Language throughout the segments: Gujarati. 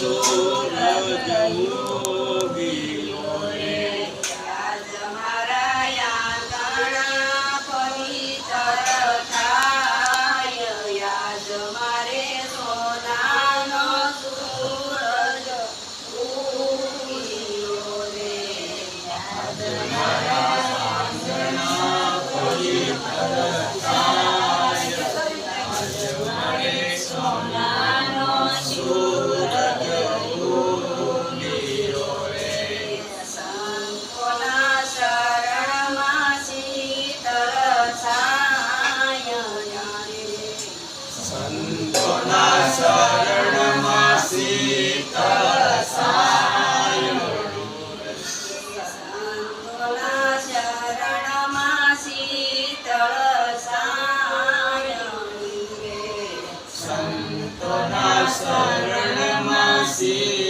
Sous le dos i'm going Sagrada Masih.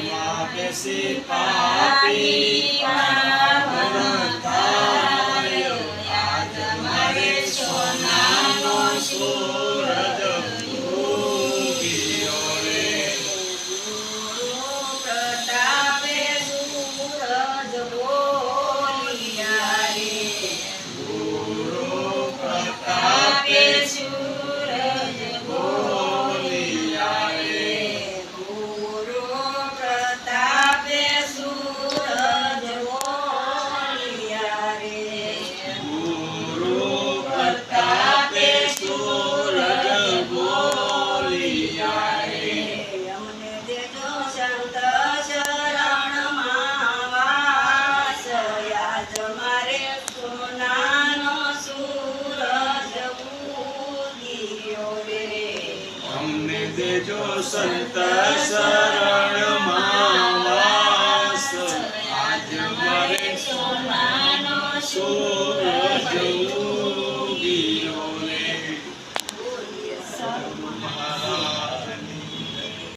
માં બેસી પાપી માં સંત શરણ માસ આજ મારે સોમાનો સૂરજ